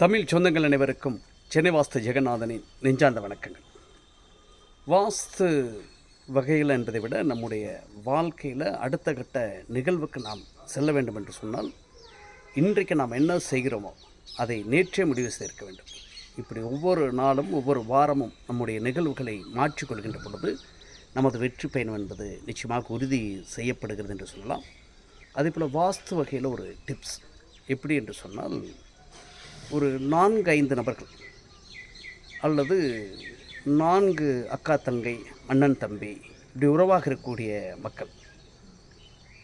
தமிழ் சொந்தங்கள் அனைவருக்கும் சென்னை வாஸ்து ஜெகநாதனின் நெஞ்சார்ந்த வணக்கங்கள். வாஸ்து வகையில் என்பதை விட நம்முடைய வாழ்க்கையில் அடுத்த கட்ட நிகழ்வுக்கு நாம் செல்ல வேண்டும் என்று சொன்னால் இன்றைக்கு நாம் என்ன செய்கிறோமோ அதை நேற்றே முடிவு செய்திருக்க வேண்டும். இப்படி ஒவ்வொரு நாளும் ஒவ்வொரு வாரமும் நம்முடைய நிகழ்வுகளை மாற்றிக்கொள்கின்ற பொழுது நமது வெற்றி பயணம் என்பது நிச்சயமாக உறுதி செய்யப்படுகிறது என்று சொல்லலாம். அதே போல் வாஸ்து வகையில் ஒரு டிப்ஸ். எப்படி என்று சொன்னால் ஒரு நான்கு ஐந்து நபர்கள் அல்லது நான்கு அக்கா தங்கை அண்ணன் தம்பி இப்படி உறவாக இருக்கக்கூடிய மக்கள்.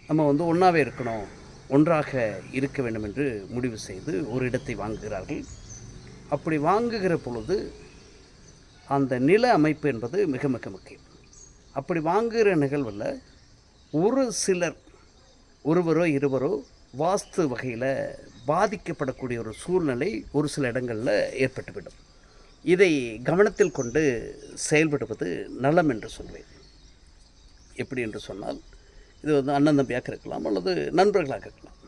நம்ம வந்து ஒன்றாவே இருக்கணும் ஒன்றாக இருக்க வேண்டும் என்று முடிவு செய்து ஒரு இடத்தை வாங்குகிறார்கள். அப்படி வாங்குகிற பொழுது அந்த நில அமைப்பு என்பது மிக மிக முக்கியம். அப்படி வாங்குகிற நிகழ்வில் ஒரு சிலர் ஒருவரோ இருவரோ வாஸ்து வகையில் பாதிக்கப்படக்கூடிய ஒரு சூழ்நிலை ஒரு சில இடங்களில் ஏற்பட்டுவிடும். இதை கவனத்தில் கொண்டு செயல்படுவது நலம் என்று சொல்வேன். எப்படி என்று சொன்னால் இது வந்து அண்ணன் தம்பியாக இருக்கலாம் அல்லது நண்பர்களாக இருக்கலாம்.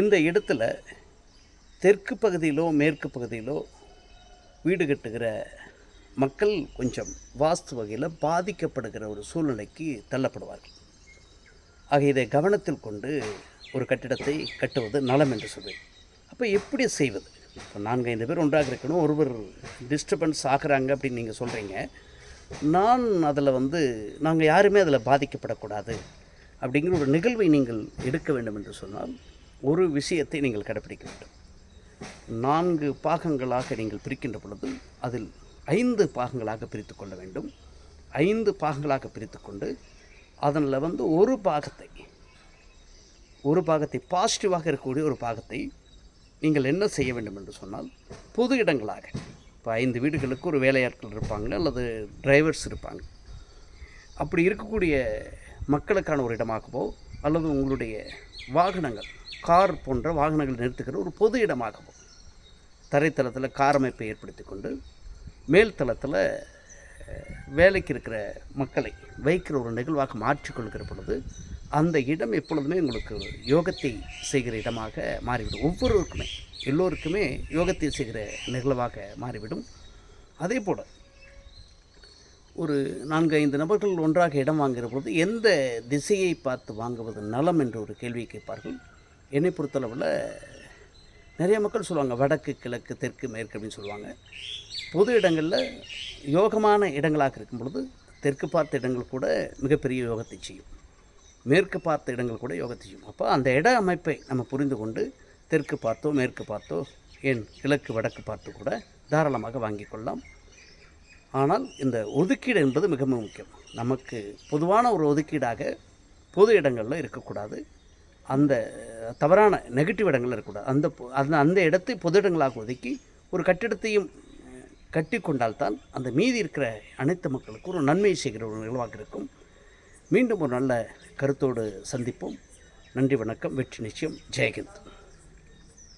இந்த இடத்துல தெற்கு பகுதியிலோ மேற்கு பகுதியிலோ வீடு கட்டுகிற மக்கள் கொஞ்சம் வாஸ்து வகையில் பாதிக்கப்படுகிற ஒரு சூழ்நிலைக்கு தள்ளப்படுவார்கள். ஆக இதை கவனத்தில் கொண்டு ஒரு கட்டிடத்தை கட்டுவது நலம் என்று சொல்வேன். அப்போ எப்படி செய்வது? இப்போ நான்கு ஐந்து பேர் ஒன்றாக இருக்கணும் ஒருவர் டிஸ்டர்பன்ஸ் ஆகுறாங்க அப்படின்னு நீங்கள் சொல்கிறீங்க நான் அதில் வந்து நாங்கள் யாருமே அதில் பாதிக்கப்படக்கூடாது அப்படிங்கிற ஒரு நிகழ்வை நீங்கள் எடுக்க வேண்டும் என்று சொன்னால் ஒரு விஷயத்தை நீங்கள் கடைப்பிடிக்க வேண்டும். நான்கு பாகங்களாக நீங்கள் பிரிக்கின்ற பொழுது அதில் ஐந்து பாகங்களாக பிரித்து கொள்ள வேண்டும். ஐந்து பாகங்களாக பிரித்து கொண்டு அதனில் வந்து ஒரு பாகத்தை ஒரு பாகத்தை பாசிட்டிவாக இருக்கக்கூடிய ஒரு பாகத்தை நீங்கள் என்ன செய்ய வேண்டும் என்று சொன்னால் பொது இடங்களாக இப்போ ஐந்து வீடுகளுக்கு ஒரு வேலையாட்கள் இருப்பாங்க அல்லது டிரைவர்ஸ் இருப்பாங்க. அப்படி இருக்கக்கூடிய மக்களுக்கான ஒரு இடமாகவோ அல்லது உங்களுடைய வாகனங்கள் கார் போன்ற வாகனங்கள் நிறுத்துகிற ஒரு பொது இடமாகவோ தரைத்தளத்தில் கார் அமைப்பை ஏற்படுத்தி கொண்டு மேல் தளத்தில் வேலைக்கு இருக்கிற மக்களை வைக்கிற ஒரு நிகழ்வாக மாற்றிக்கொள்கிற பொழுது அந்த இடம் எப்பொழுதுமே உங்களுக்கு யோகத்தை செய்கிற இடமாக மாறிவிடும். ஒவ்வொருவருக்குமே எல்லோருக்குமே யோகத்தை செய்கிற நிகழ்வாக மாறிவிடும். அதே போல் ஒரு நான்கு ஐந்து நபர்கள் ஒன்றாக இடம் வாங்குகிற பொழுது எந்த திசையை பார்த்து வாங்குவது நலம் என்ற ஒரு கேள்வியை கேட்பார்கள். என்னை பொறுத்தளவில் நிறைய மக்கள் சொல்லுவாங்க வடக்கு கிழக்கு தெற்கு மேற்கு அப்படின்னு சொல்லுவாங்க. பொது இடங்களில் யோகமான இடங்களாக இருக்கும் பொழுது தெற்கு பார்த்த இடங்கள் கூட மிகப்பெரிய யோகத்தை செய்யும். மேற்கு பார்த்த இடங்கள் கூட யோகத்தை செய்யும். அப்போ அந்த இட அமைப்பை நம்ம புரிந்து கொண்டு தெற்கு பார்த்தோ மேற்கு பார்த்தோ ஏன் கிழக்கு வடக்கு பார்த்து கூட தாராளமாக வாங்கி கொள்ளலாம். ஆனால் இந்த ஒதுக்கீடு என்பது மிக முக்கியம். நமக்கு பொதுவான ஒரு ஒதுக்கீடாக பொது இடங்களில் இருக்கக்கூடாது. அந்த தவறான நெகட்டிவ் இடங்கள் இருக்கக்கூடாது. அந்த அந்த அந்த இடத்தை பொது இடங்களாக ஒதுக்கி ஒரு கட்டிடத்தையும் கட்டி கொண்டால்தான் அந்த மீதி இருக்கிற அனைத்து மக்களுக்கும் ஒரு நன்மை செய்கிற ஒரு நிகழ்வாக இருக்கும். மீண்டும் ஒரு நல்ல கருத்தோடு சந்திப்போம். நன்றி வணக்கம். வெற்றி நிச்சயம். ஜெயகிந்த்